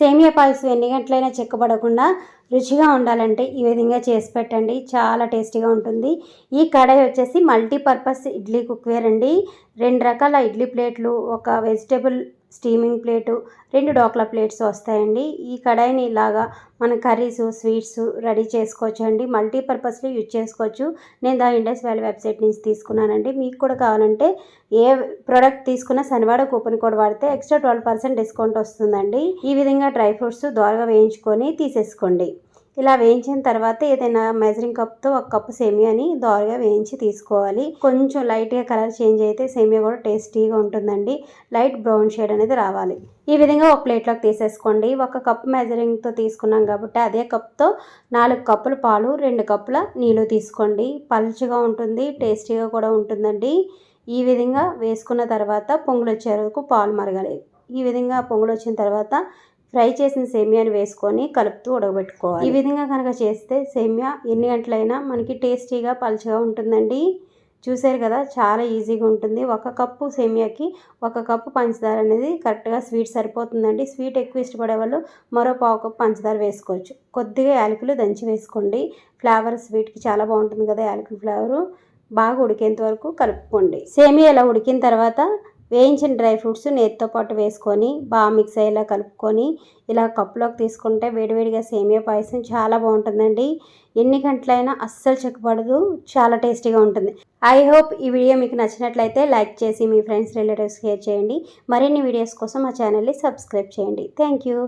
సేమియా పాయసం ఎన్ని గంటలైనా చెక్కబడకుండా రుచిగా ఉండాలంటే ఈ విధంగా చేసి పెట్టండి. చాలా టేస్టీగా ఉంటుంది. ఈ కడాయి వచ్చేసి మల్టీపర్పస్ ఇడ్లీ కుక్వేర్ అండి. రెండు రకాల ఇడ్లీ ప్లేట్లు ఒక వెజిటేబుల్ స్టీమింగ్ ప్లేటు రెండు డోక్లా ప్లేట్స్ వస్తాయండి. ఈ కడాయిని ఇలాగా మన కర్రీస్ స్వీట్స్ రెడీ చేసుకోవచ్చు అండి మల్టీపర్పస్లో యూజ్ చేసుకోవచ్చు. నేను దా ఇండస్ వ్యాలీ వెబ్సైట్ నుంచి తీసుకున్నానండి. మీకు కూడా కావాలంటే ఏ ప్రోడక్ట్ తీసుకున్నా శనివాడ కూపన్ కోడ్ వాడితే ఎక్స్ట్రా ట్వెల్వ్ పర్సెంట్ డిస్కౌంట్ వస్తుందండి. ఈ విధంగా డ్రై ఫ్రూట్స్ దోరగా వేయించుకొని తీసేసుకోండి. ఇలా వేయించిన తర్వాత ఏదైనా మెజరింగ్ కప్తో ఒక కప్పు సేమియాని దోరగా వేయించి తీసుకోవాలి. కొంచెం లైట్గా కలర్ చేంజ్ అయితే సేమియా కూడా టేస్టీగా ఉంటుందండి. లైట్ బ్రౌన్ షేడ్ అనేది రావాలి. ఈ విధంగా ఒక ప్లేట్లోకి తీసేసుకోండి. ఒక కప్ మెజరింగ్తో తీసుకున్నాం కాబట్టి అదే కప్తో నాలుగు కప్పుల పాలు రెండు కప్పుల నీళ్ళు తీసుకోండి. పలుచగా ఉంటుంది టేస్టీగా కూడా ఉంటుందండి. ఈ విధంగా వేసుకున్న తర్వాత పొంగులు వచ్చే వరకు పాలు మరగాలి. ఈ విధంగా పొంగులు వచ్చిన తర్వాత ఫ్రై చేసిన సేమియాని వేసుకొని కలుపుతూ ఉడకబెట్టుకోవాలి. ఈ విధంగా కనుక చేస్తే సేమియా ఎన్ని గంటలైనా మనకి టేస్టీగా పలుచగా ఉంటుందండి. చూసారు కదా చాలా ఈజీగా ఉంటుంది. ఒక కప్పు సేమియాకి ఒక కప్పు పంచదార అనేది కరెక్ట్గా స్వీట్ సరిపోతుందండి. స్వీట్ ఎక్కువ ఇష్టపడే వాళ్ళు మరో పావు కప్పు పంచదార వేసుకోవచ్చు. కొద్దిగా యాలకులు దంచి వేసుకోండి. ఫ్లేవర్ స్వీట్కి చాలా బాగుంటుంది కదా యాలకుల ఫ్లేవరు. బాగా ఉడికేంత వరకు కలుపుకోండి. సేమియా ఇలా ఉడికిన తర్వాత వేయించిన డ్రై ఫ్రూట్స్ నేతితో పాటు వేసుకొని బాగా మిక్స్ అయ్యేలా కలుపుకొని ఇలా కప్పులోకి తీసుకుంటే వేడివేడిగా సేమియా పాయసం చాలా బాగుంటుందండి. ఎన్ని గంటలైనా అస్సలు చెక్కపడదు చాలా టేస్టీగా ఉంటుంది. ఐ హోప్ ఈ వీడియో మీకు నచ్చినట్లయితే లైక్ చేసి మీ ఫ్రెండ్స్ రిలేటివ్స్ షేర్ చేయండి. మరిన్ని వీడియోస్ కోసం మా ఛానల్ని సబ్స్క్రైబ్ చేయండి. Thank you.